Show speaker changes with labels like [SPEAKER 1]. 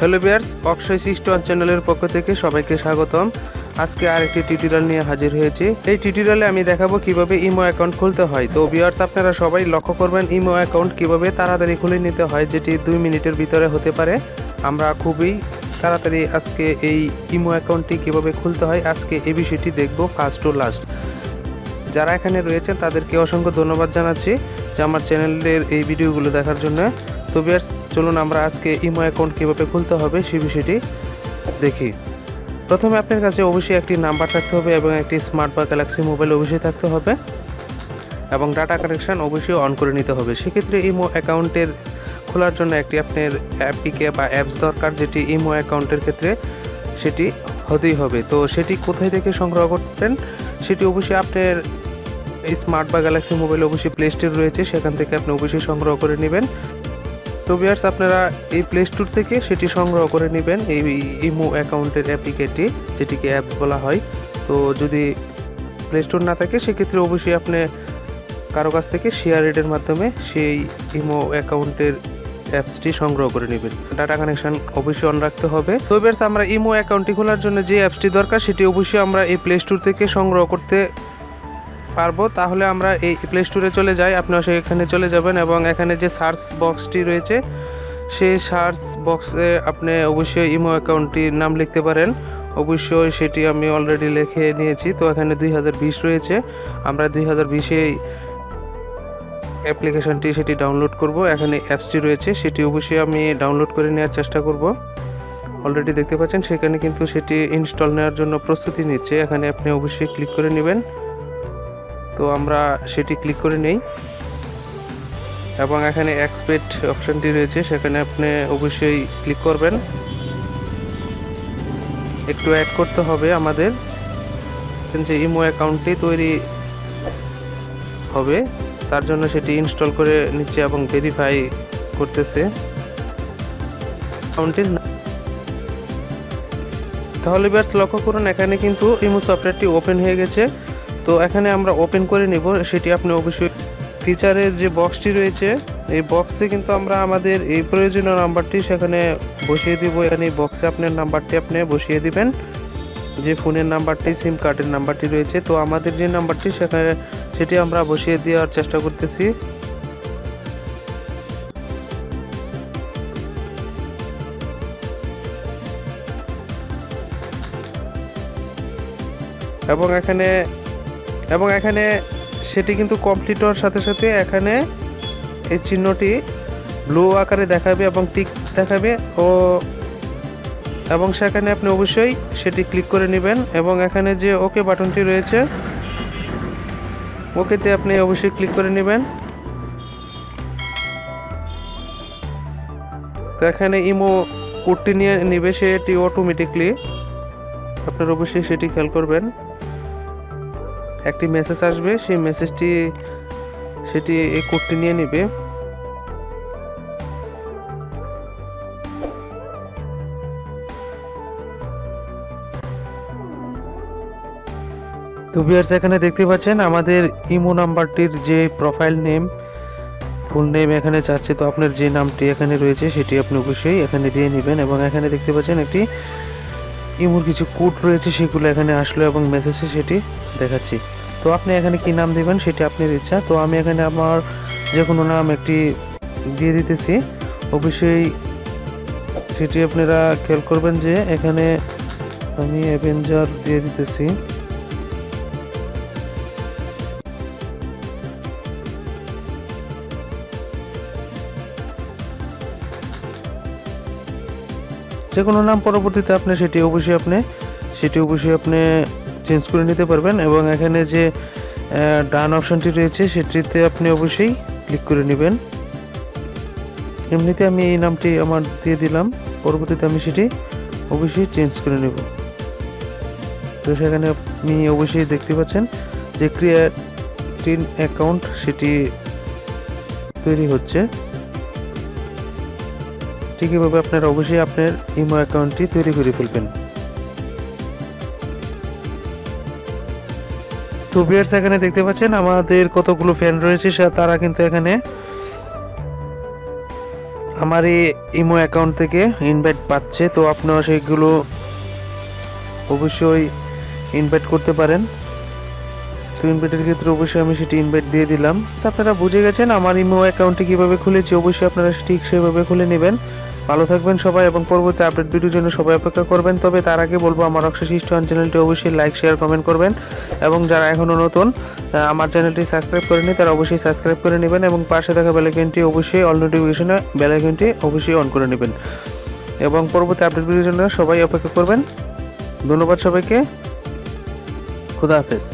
[SPEAKER 1] Hello বিয়ার্স অক্ষয় সিস্টন চ্যানেলের পক্ষ থেকে সবাইকে স্বাগতম। আজকে আরেকটি টিউটোরিয়াল নিয়ে হাজির হয়েছি। এই টিউটোরিয়ালে আমি দেখাবো কীভাবে ইমো অ্যাকাউন্ট খুলতে হয়। তো বিয়ার্স আপনারা সবাই লক্ষ্য করবেন ইমো অ্যাকাউন্ট কীভাবে তাড়াতাড়ি খুলে নিতে হয়, যেটি দুই মিনিটের ভিতরে হতে পারে। আমরা খুবই তাড়াতাড়ি আজকে এই ইমো অ্যাকাউন্টটি কীভাবে খুলতে হয়, আজকে এই বিষয়টি দেখব ফার্স্ট টু লাস্ট যারা এখানে রয়েছেন, তাদেরকে অসংখ্য ধন্যবাদ জানাচ্ছি যে আমার চ্যানেলের এই ভিডিওগুলো দেখার জন্য। তো বিয়ার্স চলুন আমরা আজকে ইমো অ্যাকাউন্ট কীভাবে খুলতে হবে সেই বিষয়টি দেখি। প্রথমে আপনার কাছে অবশ্যই একটি নাম্বার থাকতে হবে এবং একটি স্মার্ট বা গ্যালাক্সি মোবাইল অবশ্যই থাকতে হবে এবং ডাটা কানেকশান অবশ্যই অন করে নিতে হবে। সেক্ষেত্রে ইমো অ্যাকাউন্টের খোলার জন্য একটি আপনার অ্যাপিকে বা অ্যাপস দরকার যেটি ইমো অ্যাকাউন্টের ক্ষেত্রে সেটি হতেই হবে। তো সেটি কোথায় থেকে সংগ্রহ করতেন? সেটি অবশ্যই আপনার স্মার্ট বা গ্যালাক্সি মোবাইল অবশ্যই প্লে স্টোর রয়েছে। সেখান থেকে আপনি অবশ্যই সংগ্রহ করে নেবেন। তো বিয়ার্স আপনারা এই প্লে স্টোর থেকে সেটি সংগ্রহ করে নেবেন, এই ইমো অ্যাকাউন্টের অ্যাপ্লিকেটটি, যেটিকে অ্যাপস বলা হয়। তো যদি প্লে স্টোর না থাকে, সেক্ষেত্রে অবশ্যই আপনি কারও কাছ থেকে শেয়ার রেটের মাধ্যমে সেই ইমো অ্যাকাউন্টের অ্যাপসটি সংগ্রহ করে নেবেন। ডাটা কানেকশন অবশ্যই অন রাখতে হবে। তো এবার আমরা ইমো অ্যাকাউন্টটি খোলার জন্য যে অ্যাপসটি দরকার, সেটি অবশ্যই আমরা এই প্লে স্টোর থেকে সংগ্রহ করতে পারব, তাহলে আমরা এই প্লে স্টোরে চলে যাই। আপনারা সেখানে চলে যাবেন এবং এখানে যে সার্চ বক্সটি রয়েছে, সেই সার্চ বক্সে আপনি অবশ্যই ইমো অ্যাকাউন্টটির নাম লিখতে পারেন। অবশ্যই সেটি আমি অলরেডি লিখে নিয়েছি, তো এখানে দুই হাজার বিশ রয়েছে। আমরা দুই হাজার বিশে অ্যাপ্লিকেশনটি সেটি ডাউনলোড করব। এখানে অ্যাপসটি রয়েছে, সেটি অবশ্যই আমি ডাউনলোড করে নেওয়ার চেষ্টা করব। অলরেডি দেখতে পাচ্ছেন, সেখানে কিন্তু সেটি ইনস্টল নেওয়ার জন্য প্রস্তুতি নিচ্ছে। এখানে আপনি অবশ্যই ক্লিক করে নেবেন। তো আমরা সেটি ক্লিক করে নেই। এবং এখানে এক্সপেক্ট অপশানটি রয়েছে, সেখানে আপনি অবশ্যই ক্লিক করবেন। একটু অ্যাড করতে হবে আমাদের যে ইমো অ্যাকাউন্টটি তৈরি হবে, তার জন্য সেটি ইনস্টল করে নিচ্ছে এবং ভেরিফাই করতেছে। অ্যাকাউন্টের তাহলে ব্যাস লক্ষ্য করুন, এখানে কিন্তু ইমো সফটওয়্যারটি ওপেন হয়ে গেছে। তো এখানে আমরা ওপেন করে নিব, সেটি আপনি অবশ্যই ফিচারের যে বক্সটি রয়েছে, এই বক্সে কিন্তু আমরা আমাদের এই প্রয়োজনীয় নাম্বারটি সেখানে বসিয়ে দিব। এখানে এই বক্সে আপনার নাম্বারটি আপনি বসিয়ে দিবেন। যে ফোনের নাম্বারটি সিম কার্ডের নাম্বারটি রয়েছে, তো আমাদের যে নাম্বারটি সেখানে সেটি আমরা বসিয়ে দেওয়ার চেষ্টা করতেছি। এবং এখানে এবং এখানে সেটি কিন্তু কমপ্লিট হওয়ার সাথে সাথে এখানে এই চিহ্নটি ব্লু আকারে দেখাবে এবং টিক দেখাবে ও এবং সেখানে আপনি অবশ্যই সেটি ক্লিক করে নেবেন এবং এখানে যে ওকে বাটনটি রয়েছে ওকেতে আপনি অবশ্যই ক্লিক করে নেবেন। তো এখানে ইমো কোডটি নিয়ে নেবে, সেটি অটোমেটিকলি আপনার অবশ্যই সেটি খেয়াল করবেন। একটি মেসেজ আসবে, সেই মেসেজটি সেটি এই কোডটি নিয়ে নেবে। তো ভিউয়ার্স এখানে দেখতে পাচ্ছেন আমাদের ইমো নাম্বারটির যে প্রোফাইল নেম ফুল নেম এখানে চাচ্ছে তো আপনার যে নামটি এখানে রয়েছে, সেটি আপনি অবশ্যই এখানে দিয়ে নেবেন এবং এখানে দেখতে পাচ্ছেন একটি ইমোর কিছু কোড রয়েছে সেগুলো এখানে আসলো এবং মেসেজে সেটি দেখাচ্ছি। তো আপনি এখানে কি নাম দেবেন সেটি আপনার ইচ্ছা। তো আমি এখানে আমার যে কোনো নাম একটি দিয়ে দিতেছি। অবশ্যই সেটি আপনারা খেয়াল করবেন যে এখানে আমি অ্যাভেঞ্জার দিয়ে দিতেছি। যে কোনো নাম পরবর্তীতে আপনি সেটি অবশ্যই আপনি, সেটি অবশ্যই আপনি চেঞ্জ করে নিতে পারবেন এবং এখানে যে ডান অপশানটি রয়েছে সেটিতে আপনি অবশ্যই ক্লিক করে নেবেন। এমনিতে আমি এই নামটি আমার দিয়ে দিলাম, পরবর্তীতে আমি সেটি অবশ্যই চেঞ্জ করে নেব। তো সেখানে আপনি অবশ্যই দেখতে পাচ্ছেন যে ক্রিয়েটিন অ্যাকাউন্ট সেটি তৈরি হচ্ছে। ঠিক এভাবে আপনারা অবশ্যই আপনার ইমো অ্যাকাউন্টটি তৈরি করে ফেলবেন। তো ভিউয়ার্স এখানে দেখতে পাচ্ছেন আমাদের কতগুলো ফ্যান রয়েছে তারা কিন্তু এখানে আমার এই ইমো অ্যাকাউন্ট থেকে ইনভাইট পাচ্ছে। তো আপনারা সেগুলো অবশ্যই ইনভাইট করতে পারেন। তো ইনভাইটের ক্ষেত্রে অবশ্যই আমি সেটি ইনভাইট দিয়ে দিলাম। আপনারা বুঝে গেছেন আমার ইমো অ্যাকাউন্টটি কীভাবে খুলেছি, অবশ্যই আপনারা ঠিক সেভাবে খুলে নেবেন। ভালো থাকবেন সবাই এবং পরবর্তী আপডেট ভিডিওর জন্য সবাই অপেক্ষা করবেন। তবে তার আগে বলব, আমার অক্ষয় ইস্টন চ্যানেলটি অবশ্যই লাইক শেয়ার কমেন্ট করবেন। এবং যারা এখনও নতুন আমার চ্যানেলটি সাবস্ক্রাইব করেনি তারা অবশ্যই সাবস্ক্রাইব করে নেবেন এবং পাশে থাকা বেলাইকনটি অবশ্যই অল নোটিফিকেশনে বেলাইকনটি অবশ্যই অন করে নেবেন। এবং পরবর্তী আপডেট ভিডিওর জন্য সবাই অপেক্ষা করবেন। ধন্যবাদ সবাইকে। খুদা হাফেজ।